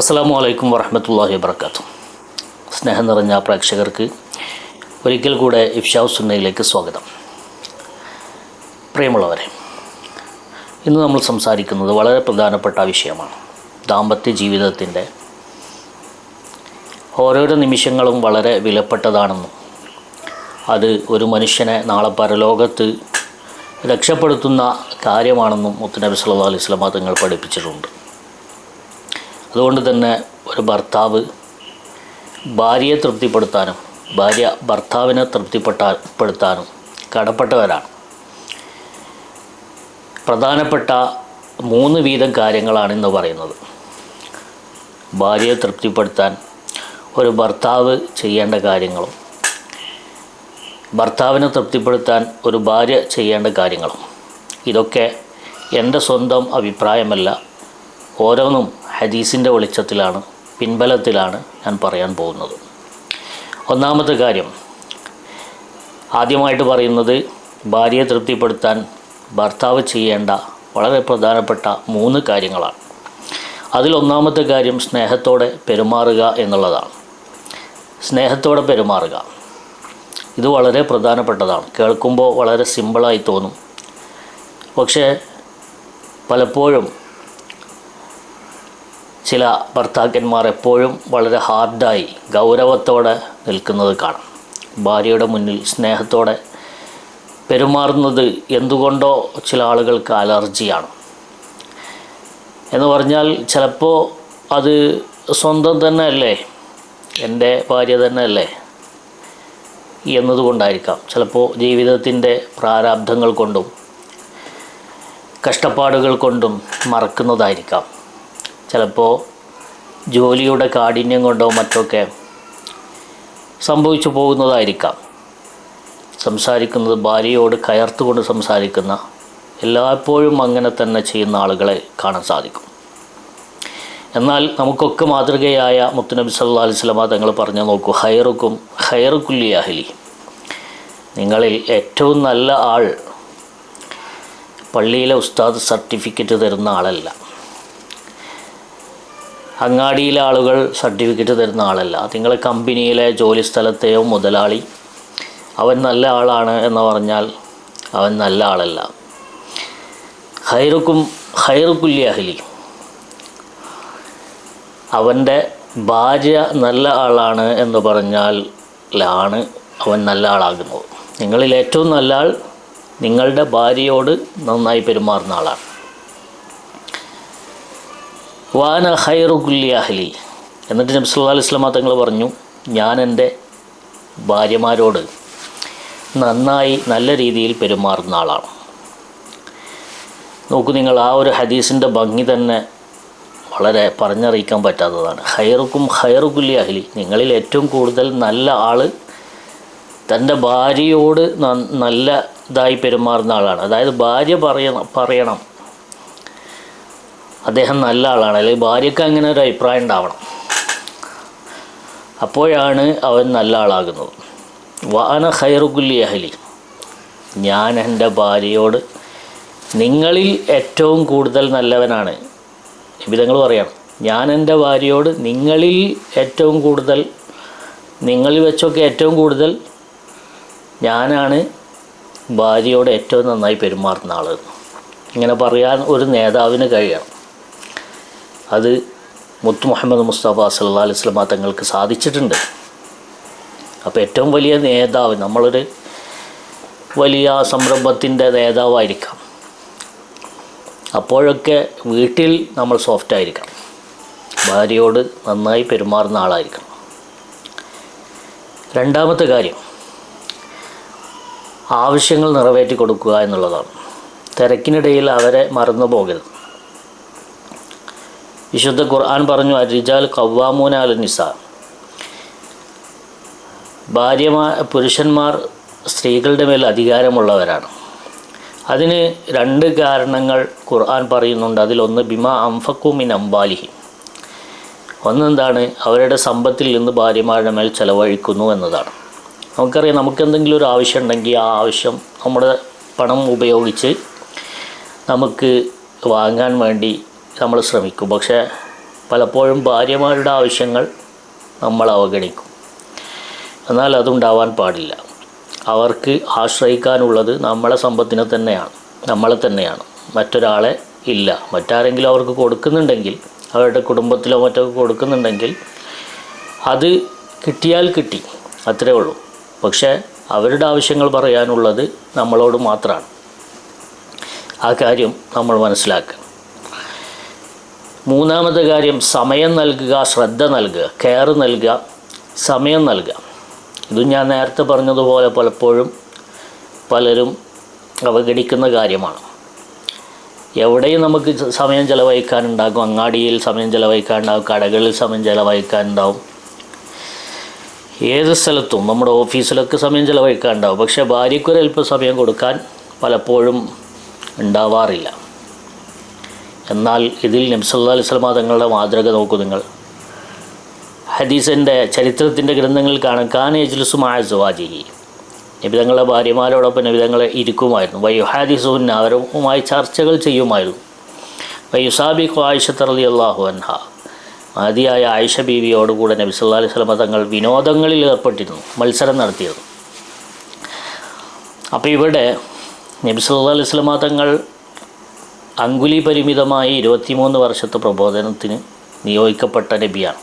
അസ്സാം വലൈക്കും വറഹമത്തല്ലാഹി വാബർക്കാത്തു സ്നേഹം നിറഞ്ഞ പ്രേക്ഷകർക്ക് ഒരിക്കൽ കൂടെ ഇഫ്ഷാ സുന്നയിലേക്ക് സ്വാഗതം. പ്രിയമുള്ളവരെ ഇന്ന് നമ്മൾ സംസാരിക്കുന്നത് വളരെ പ്രധാനപ്പെട്ട വിഷയമാണ്. ദാമ്പത്യ ജീവിതത്തിന്റെ ഓരോരോ നിമിഷങ്ങളും വളരെ വിലപ്പെട്ടതാണെന്നും അത് ഒരു മനുഷ്യനെ നാളെ പരലോകത്ത് രക്ഷപ്പെടുത്തുന്ന കാര്യമാണെന്നും മുത്തുനബി സല്ലാ അലൈഹി വസല്ലമ തങ്ങൾ പഠിപ്പിച്ചിട്ടുണ്ട്. അതുകൊണ്ട് തന്നെ ഒരു ഭർത്താവ് ഭാര്യയെ തൃപ്തിപ്പെടുത്താനും ഭാര്യ ഭർത്താവിനെ തൃപ്തിപ്പെട്ടാപ്പെടുത്താനും കടപ്പെട്ടവരാണ്. പ്രധാനപ്പെട്ട മൂന്ന് വീതം കാര്യങ്ങളാണ് ഇന്ന് പറയുന്നത്. ഭാര്യയെ തൃപ്തിപ്പെടുത്താൻ ഒരു ഭർത്താവ് ചെയ്യേണ്ട കാര്യങ്ങളും ഭർത്താവിനെ തൃപ്തിപ്പെടുത്താൻ ഒരു ഭാര്യ ചെയ്യേണ്ട കാര്യങ്ങളും. ഇതൊക്കെ എന്റെ സ്വന്തം അഭിപ്രായമല്ല. ഓരോന്നും ഹദീസിന്റെ വെളിച്ചത്തിലാണ് പിൻബലത്തിലാണ് ഞാൻ പറയാൻ പോകുന്നത്. ഒന്നാമത്തെ കാര്യം ആദ്യമായിട്ട് പറയുന്നത് ഭാര്യയെ തൃപ്തിപ്പെടുത്താൻ ഭർത്താവ് ചെയ്യേണ്ട വളരെ പ്രധാനപ്പെട്ട മൂന്ന് കാര്യങ്ങളാണ്. അതിലൊന്നാമത്തെ കാര്യം സ്നേഹത്തോടെ പെരുമാറുക എന്നുള്ളതാണ്. സ്നേഹത്തോടെ പെരുമാറുക. ഇത് വളരെ പ്രധാനപ്പെട്ടതാണ്. കേൾക്കുമ്പോൾ വളരെ സിമ്പിളായി തോന്നും. പക്ഷേ പലപ്പോഴും ചില ഭർത്താക്കന്മാർ എപ്പോഴും വളരെ ഹാർഡായി ഗൗരവത്തോടെ നിൽക്കുന്നത് കാണാം. ഭാര്യയുടെ മുന്നിൽ സ്നേഹത്തോടെ പെരുമാറുന്നത് എന്തുകൊണ്ടോ ചില ആളുകൾക്ക് അലർജിയാണ്. എന്ന് പറഞ്ഞാൽ ചിലപ്പോൾ അത് സ്വന്തം തന്നെ അല്ലേ? എന്റെ ഭാര്യ തന്നെ അല്ലേ? എന്നതുകൊണ്ടായിരിക്കാം. ചിലപ്പോൾ ജീവിതത്തിന്റെ പ്രാരാബ്ധങ്ങൾ കൊണ്ടും കഷ്ടപ്പാടുകൾ കൊണ്ടും മറക്കുന്നതായിരിക്കാം. ചിലപ്പോൾ ജോലിയുടെ കാഠിന്യം കൊണ്ടോ മറ്റൊക്കെ സംഭവിച്ചു പോകുന്നതായിരിക്കാം. സംസാരിക്കുന്നത് ഭാര്യയോട് കയർത്തുകൊണ്ട് സംസാരിക്കുന്ന എല്ലായ്പ്പോഴും അങ്ങനെ തന്നെ ചെയ്യുന്ന ആളുകളെ കാണാൻ സാധിക്കും. എന്നാൽ നമുക്കൊക്കെ മാതൃകയായ മുത്തുനബി സല്ലാ അലൈഹി സ്വലമ തങ്ങൾ പറഞ്ഞു നോക്കൂ ഹൈറുക്കും ഹൈറുക്കുല്ലി അഹലി. നിങ്ങളിൽ ഏറ്റവും നല്ല ആൾ പള്ളിയിലെ ഉസ്താദ് സർട്ടിഫിക്കറ്റ് തരുന്ന ആളല്ല. അങ്ങാടിയിലെ ആളുകൾ സർട്ടിഫിക്കറ്റ് തരുന്ന ആളല്ല. നിങ്ങളെ കമ്പനിയിലെ ജോലി സ്ഥലത്തെയോ മുതലാളി അവൻ നല്ല ആളാണ് എന്ന് പറഞ്ഞാൽ അവൻ നല്ല ആളല്ല. ഹൈറുക്കും ഹൈറുക്കുല്ലി അഹലി. അവന്റെ ഭാര്യ നല്ല ആളാണ് എന്ന് പറഞ്ഞാലാണ് അവൻ നല്ല ആളാകുന്നത്. നിങ്ങളിൽ ഏറ്റവും നല്ല ആൾ നിങ്ങളുടെ ഭാര്യയോട് നന്നായി പെരുമാറുന്ന ആളാണ്. വാന ഹൈറുക്കുല്ലി അഹ്ലി. എന്നിട്ട് നബി സല്ലല്ലാഹു അലൈഹി വസല്ലമ തങ്ങൾ പറഞ്ഞു ഞാൻ എന്റെ ഭാര്യമാരോട് നന്നായി നല്ല രീതിയിൽ പെരുമാറുന്ന ആളാണ്. നോക്കൂ നിങ്ങൾ ആ ഒരു ഹദീസിന്റെ ഭംഗി തന്നെ വളരെ പറഞ്ഞറിയിക്കാൻ പറ്റാത്തതാണ്. ഹൈറുക്കും ഹൈറുക്കുല്ലി അഹ്ലി. നിങ്ങളിൽ ഏറ്റവും കൂടുതൽ നല്ല ആൾ തന്റെ ഭാര്യയോട് നല്ല ഇതായി പെരുമാറുന്ന ആളാണ്. അതായത് ഭാര്യ പറയണം പറയണം. അദ്ദേഹം നല്ല ആളാണ്. അല്ലെങ്കിൽ ഭാര്യയ്ക്ക് അങ്ങനെ ഒരു അഭിപ്രായം ഉണ്ടാവണം. അപ്പോഴാണ് അവൻ നല്ല ആളാകുന്നത്. വാന ഹൈറുഗുല്ലി അഹലി. ഞാൻ എന്റെ ഭാര്യയോട് നിങ്ങളിൽ ഏറ്റവും കൂടുതൽ നല്ലവനാണ്. വിധങ്ങൾ പറയണം. ഞാൻ എന്റെ ഭാര്യയോട് നിങ്ങളിൽ ഏറ്റവും കൂടുതൽ നിങ്ങളിൽ വെച്ചൊക്കെ ഏറ്റവും കൂടുതൽ ഞാനാണ് ഭാര്യയോട് ഏറ്റവും നന്നായി പെരുമാറുന്ന ആൾ ഇങ്ങനെ പറയാൻ ഒരു നേതാവിന് കഴിയണം. അത് മുത്ത് മുഹമ്മദ് മുസ്തഫ സല്ലാ അലൈഹി സ്വലമ തങ്ങൾക്ക് സാധിച്ചിട്ടുണ്ട്. അപ്പോൾ ഏറ്റവും വലിയ നേതാവ് നമ്മളൊരു വലിയ സംരംഭത്തിന്റെ നേതാവായിരിക്കാം. അപ്പോഴൊക്കെ വീട്ടിൽ നമ്മൾ സോഫ്റ്റ് ആയിരിക്കണം. ഭാര്യയോട് നന്നായി പെരുമാറുന്ന ആളായിരിക്കണം. രണ്ടാമത്തെ കാര്യം ആവശ്യങ്ങൾ നിറവേറ്റി കൊടുക്കുക എന്നുള്ളതാണ്. തിരക്കിനിടയിൽ അവരെ മറന്നു പോകരുത് വിശുദ്ധ ഖുർആൻ പറഞ്ഞു അരിജാൽ കവ്വാമൂന അൽ നിസ. ഭാര്യമാർ പുരുഷന്മാർ സ്ത്രീകളുടെ മേൽ അധികാരമുള്ളവരാണ്. അതിന് രണ്ട് കാരണങ്ങൾ ഖുർആൻ പറയുന്നുണ്ട്. അതിലൊന്ന് ബിമ അംഫക്കുമിൻ അംബാലിഹി. ഒന്നെന്താണ് അവരുടെ സമ്പത്തിൽ നിന്ന് ഭാര്യമാരുടെ മേൽ ചിലവഴിക്കുന്നു എന്നതാണ്. നമുക്കറിയാം നമുക്കെന്തെങ്കിലും ഒരു ആവശ്യം ഉണ്ടെങ്കിൽ ആ ആവശ്യം നമ്മുടെ പണം ഉപയോഗിച്ച് നമുക്ക് വാങ്ങാൻ വേണ്ടി നമ്മൾ ശ്രമിക്കും. പക്ഷേ പലപ്പോഴും ഭാര്യമാരുടെ ആവശ്യങ്ങൾ നമ്മൾ അവഗണിക്കും. എന്നാൽ അതുണ്ടാവാൻ പാടില്ല. അവർക്ക് ആശ്രയിക്കാനുള്ളത് നമ്മളെ സമ്പത്തിനെ തന്നെയാണ് നമ്മളെ തന്നെയാണ്. മറ്റൊരാളെ ഇല്ല. മറ്റാരെങ്കിലും അവർക്ക് കൊടുക്കുന്നുണ്ടെങ്കിൽ അവരുടെ കുടുംബത്തിലോ മറ്റോ കൊടുക്കുന്നുണ്ടെങ്കിൽ അത് കിട്ടിയാൽ കിട്ടി അത്രേ ഉള്ളൂ. പക്ഷേ അവരുടെ ആവശ്യങ്ങൾ പറയാനുള്ളത് നമ്മളോട് മാത്രമാണ്. ആ കാര്യം നമ്മൾ മനസ്സിലാക്കുക മൂന്നാമത്തെ കാര്യം സമയം നൽകുക ശ്രദ്ധ നൽകുക കെയർ നൽകുക സമയം നൽകുക. ഇതും ഞാൻ നേരത്തെ പറഞ്ഞതുപോലെ പലപ്പോഴും പലരും അവഗണിക്കുന്ന കാര്യമാണ്. എവിടെയും നമുക്ക് സമയം ചിലവഴിക്കാനുണ്ടാകും. അങ്ങാടിയിൽ സമയം ചിലവഴിക്കാനുണ്ടാകും. കടകളിൽ സമയം ചിലവഴിക്കാനുണ്ടാവും ഏത് സ്ഥലത്തും നമ്മുടെ ഓഫീസിലൊക്കെ സമയം ചിലവഴിക്കാനുണ്ടാവും പക്ഷേ ഭാര്യയ്ക്കൊരൽപ്പം സമയം കൊടുക്കാൻ പലപ്പോഴും ഉണ്ടാവാറില്ല. എന്നാൽ ഇതിൽ നബ്സല്ലാ അലൈഹി സ്വലമ തങ്ങളുടെ മാതൃക നോക്കൂ നിങ്ങൾ. ഹദീസിന്റെ ചരിത്രത്തിന്റെ ഗ്രന്ഥങ്ങൾ കാണാം. കാൻ എജ്ലുസുമായ സുവാജിഹി നിബിതങ്ങളുടെ ഭാര്യമാരോടൊപ്പം നിബിതങ്ങളെ ഇരിക്കുമായിരുന്നു. വയുഹാദിസുൻ അവരുമായി ചർച്ചകൾ ചെയ്യുമായിരുന്നു. ആയിഷ ആയിഷത്തറലി അള്ളാഹു അൻഹ. ആദിയായ ആയിഷ ബീവിയോടുകൂടെ നബി സല്ലാ അലൈഹി തങ്ങൾ വിനോദങ്ങളിൽ ഏർപ്പെട്ടിരുന്നു. മത്സരം നടത്തിയിരുന്നു. അപ്പോൾ ഇവിടെ നബി സല്ലാ അലൈഹി തങ്ങൾ അങ്കുലി പരിമിതമായി ഇരുപത്തിമൂന്ന് വർഷത്തെ പ്രബോധനത്തിന് നിയോഗിക്കപ്പെട്ട നബിയാണ്.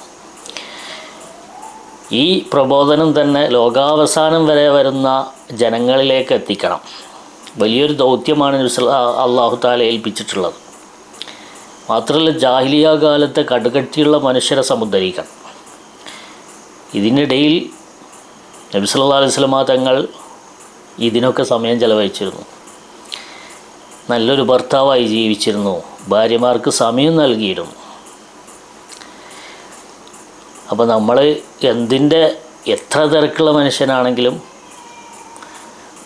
ഈ പ്രബോധനം തന്നെ ലോകാവസാനം വരെ വരുന്ന ജനങ്ങളിലേക്ക് എത്തിക്കണം. വലിയൊരു ദൗത്യമാണ് അള്ളാഹു താല ഏൽപ്പിച്ചിട്ടുള്ളത്. മാത്രമല്ല ജാഹിലിയ കാലത്തെ കടുകട്ടിയുള്ള മനുഷ്യരെ സമുദ്ധരിക്കണം. ഇതിനിടയിൽ നബി സല്ലല്ലാഹു അലൈഹി തങ്ങൾ ഇതിനൊക്കെ സമയം ചെലവഴിച്ചിരുന്നു. നല്ലൊരു ഭർത്താവായി ജീവിച്ചിരുന്നു. ഭാര്യമാർക്ക് സമയം നൽകിയിരുന്നു. അപ്പോൾ നമ്മൾ എന്തിന്റെ എത്ര തിരക്കുള്ള മനുഷ്യനാണെങ്കിലും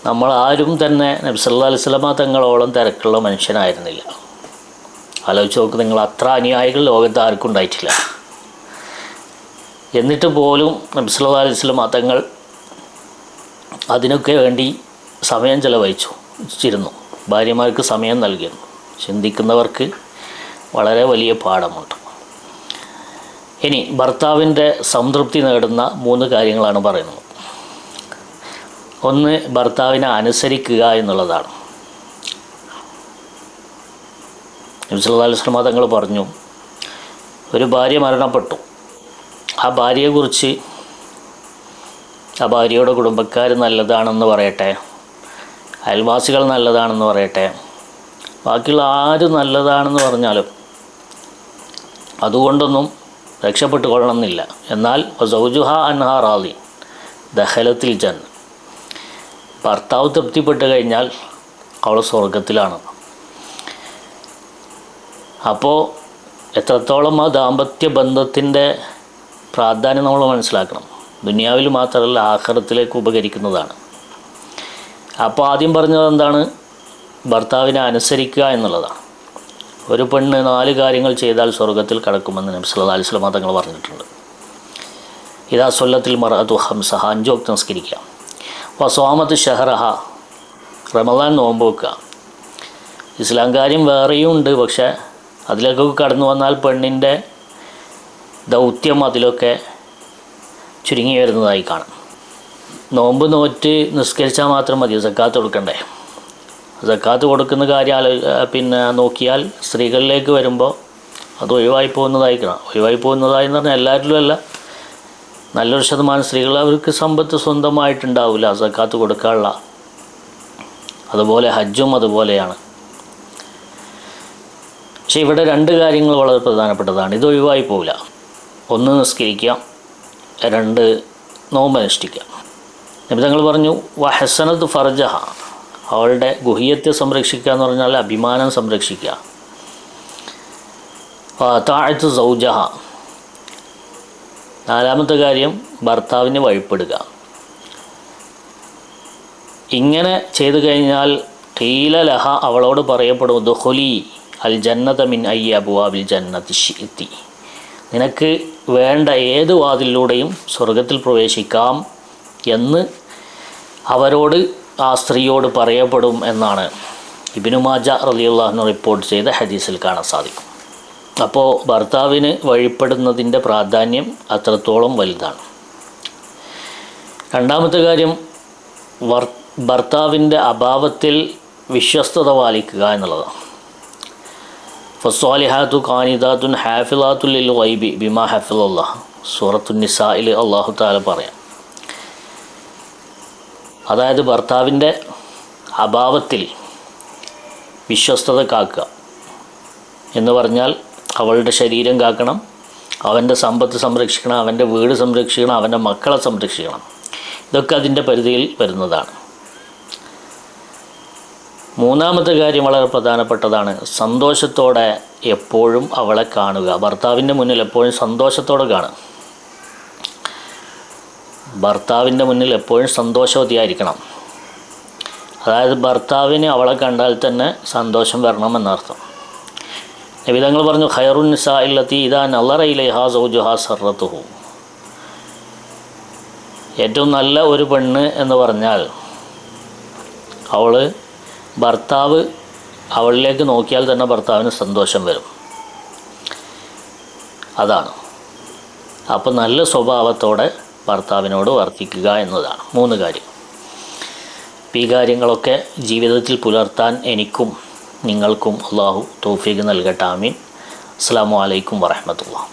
നമ്മൾ ആരും തന്നെ നബ്സല്ലാ അലൈഹി സ്വലമ തങ്ങളോളം തിരക്കുള്ള മനുഷ്യനായിരുന്നില്ല. ആലോചിച്ച് നോക്ക് നിങ്ങൾ അത്ര അനുയായികൾ ലോകത്ത് ആർക്കും ഉണ്ടായിട്ടില്ല. എന്നിട്ട് പോലും നബ്സല്ലാ അലൈഹി സ്വലമ തങ്ങൾ അതിനൊക്കെ വേണ്ടി സമയം ചെലവഴിച്ചു ചിരുന്നു ഭാര്യമാർക്ക് സമയം നൽകിയിരുന്നു. ചിന്തിക്കുന്നവർക്ക് വളരെ വലിയ പാഠമുണ്ട്. ഇനി ഭർത്താവിന്റെ സംതൃപ്തി നേടുന്ന മൂന്ന് കാര്യങ്ങളാണ് പറയുന്നത്. ഒന്ന് ഭർത്താവിനെ അനുസരിക്കുക എന്നുള്ളതാണ്. നബ്സുല്ലാസ്ലമ തങ്ങൾ പറഞ്ഞു ഒരു ഭാര്യ മരണപ്പെട്ടു. ആ ഭാര്യയെക്കുറിച്ച് ആ ഭാര്യയുടെ കുടുംബക്കാർ നല്ലതാണെന്ന് പറയട്ടെ. അയൽവാസികൾ നല്ലതാണെന്ന് പറയട്ടെ. ബാക്കിയുള്ള ആര് നല്ലതാണെന്ന് പറഞ്ഞാലും അതുകൊണ്ടൊന്നും രക്ഷപ്പെട്ടു കൊള്ളണമെന്നില്ല എന്നാൽ സൗജുഹ അൻഹാ റാലി ദഹലത്തിൽ ജൻ. ഭർത്താവ് തൃപ്തിപ്പെട്ട് കഴിഞ്ഞാൽ അവൾ സ്വർഗത്തിലാണ് അപ്പോൾ എത്രത്തോളം ആ ദാമ്പത്യ ബന്ധത്തിന്റെ പ്രാധാന്യം നമ്മൾ മനസ്സിലാക്കണം. ദുനിയാവിൽ മാത്രമല്ല ആഹാരത്തിലേക്ക് ഉപകരിക്കുന്നതാണ്. അപ്പോൾ ആദ്യം പറഞ്ഞത് എന്താണ്? ഭർത്താവിനെ അനുസരിക്കുക എന്നുള്ളതാണ്. ഒരു പെണ്ണ് നാല് കാര്യങ്ങൾ ചെയ്താൽ സ്വർഗത്തിൽ കടക്കുമെന്ന് നബി സല്ലല്ലാഹു അലൈഹി വസല്ലം തങ്ങൾ പറഞ്ഞിട്ടുണ്ട്. ഇതാ സ്വല്ലത്തിൽ മറഅതു ഹംസഹ അഞ്ചോക്ത് നിസ്കരിക്കുക സ്വാമത്ത് ഷഹറഹ റമദാൻ നോമ്പ് വെക്കുക. ഇസ്ലാം കാര്യം വേറെയും ഉണ്ട് പക്ഷേ അതിലേക്കൊക്കെ കടന്നു വന്നാൽ പെണ്ണിന്റെ ദൗത്യം അതിലൊക്കെ ചുരുങ്ങി വരുന്നതായി കാണാം. നോമ്പ് നോറ്റ് നിസ്കരിച്ചാൽ മാത്രം മതി സക്കാത്ത് കൊടുക്കണ്ടേ. സക്കാത്ത് കൊടുക്കുന്ന കാര്യം പിന്നെ നോക്കിയാൽ സ്ത്രീകളിലേക്ക് വരുമ്പോൾ അത് ഒഴിവായി പോകുന്നതായിരിക്കണം. കാണാം ഒഴിവായി പോകുന്നതായി എന്ന് പറഞ്ഞാൽ എല്ലാവരിലും അല്ല. നല്ലൊരു ശതമാനം സ്ത്രീകൾ അവർക്ക് സമ്പത്ത് സ്വന്തമായിട്ടുണ്ടാവില്ല സക്കാത്ത് കൊടുക്കാനുള്ള. അതുപോലെ ഹജ്ജും അതുപോലെയാണ്. പക്ഷേ ഇവിടെ രണ്ട് കാര്യങ്ങൾ വളരെ പ്രധാനപ്പെട്ടതാണ്. ഇത് ഒഴിവായി പോവില്ല. ഒന്ന് നിസ്കരിക്കുക രണ്ട് നോമ്പ് അനുഷ്ഠിക്കുക നിമിതങ്ങൾ പറഞ്ഞു വഹസനത്ത് ഫർജഹ. അവളുടെ ഗുഹ്യത്തെ സംരക്ഷിക്കുക എന്ന് പറഞ്ഞാൽ അഭിമാനം സംരക്ഷിക്കുക. താഴ്ത്ത് സൗജഹ. നാലാമത്തെ കാര്യം ഭർത്താവിന് വഴിപ്പെടുക. ഇങ്ങനെ ചെയ്തു കഴിഞ്ഞാൽ ടീല ലഹ അവളോട് പറയപ്പെടും ദുഹുലി അൽ ജന്നത മിൻ അയ്യ അബുവാബിൽ ജന്നത്തി ഷിത്തി നിനക്ക് വേണ്ട ഏത് വാതിലൂടെയും സ്വർഗത്തിൽ പ്രവേശിക്കാം എന്ന് അവരോട് ആ സ്ത്രീയോട് പറയപ്പെടും എന്നാണ്. ഇബിനു മാജ റിപ്പോർട്ട് ചെയ്ത ഹദീസിൽ കാണാൻ സാധിക്കും. അപ്പോൾ ഭർത്താവിന് വഴിപ്പെടുന്നതിന്റെ പ്രാധാന്യം അത്രത്തോളം വലുതാണ്. രണ്ടാമത്തെ കാര്യം വർ ഭർത്താവിന്റെ അഭാവത്തിൽ വിശ്വസ്തത പാലിക്കുക എന്നുള്ളതാണ്. ഫസ്വാലിഹാത്തു കാനിദാത്തുൻ ഹാഫിലാത്തുൽ വൈബി ബിമാ ഹഫിലുള്ള സൂറത്തുൻ നിസായിൽ അള്ളാഹു താല പറയാം അതായത് ഭർത്താവിന്റെ അഭാവത്തിൽ വിശ്വസ്തത കാക്കുക എന്ന് പറഞ്ഞാൽ അവളുടെ ശരീരം കാക്കണം അവന്റെ സമ്പത്ത് സംരക്ഷിക്കണം അവന്റെ വീട് സംരക്ഷിക്കണം അവന്റെ മക്കളെ സംരക്ഷിക്കണം. ഇതൊക്കെ അതിന്റെ പരിധിയിൽ വരുന്നതാണ്. മൂന്നാമത്തെ കാര്യം വളരെ പ്രധാനപ്പെട്ടതാണ്. സന്തോഷത്തോടെ എപ്പോഴും അവളെ കാണുക. ഭർത്താവിന്റെ മുന്നിൽ എപ്പോഴും സന്തോഷത്തോടെ കാണുക. ഭർത്താവിന്റെ മുന്നിൽ എപ്പോഴും സന്തോഷവതിയായിരിക്കണം. അതായത് ഭർത്താവിന് അവളെ കണ്ടാൽ തന്നെ സന്തോഷം വരണമെന്നർത്ഥം. നിവിധങ്ങൾ പറഞ്ഞു ഖൈറുൻ നിസാ ഇല്ലത്തി ഇതാ നല്ലറയിലെ ഹാ സൗജു ഹാ സർറത്തുഹു ഏറ്റവും നല്ല ഒരു പെണ്ണ് എന്ന് പറഞ്ഞാൽ അവൾ ഭർത്താവ് അവളിലേക്ക് നോക്കിയാൽ തന്നെ ഭർത്താവിന് സന്തോഷം വരും. അതാണ്. അപ്പോൾ നല്ല സ്വഭാവത്തോടെ ഭർത്താവിനോട് വർത്തിക്കുക എന്നതാണ്. മൂന്ന് കാര്യം. ഈ കാര്യങ്ങളൊക്കെ ജീവിതത്തിൽ പുലർത്താൻ എനിക്കും നിങ്ങൾക്കും അള്ളാഹു തൗഫീഖ് നൽകട്ടെ ആമീൻ. അസ്സാം വലൈക്കും വറഹമത്തുള്ള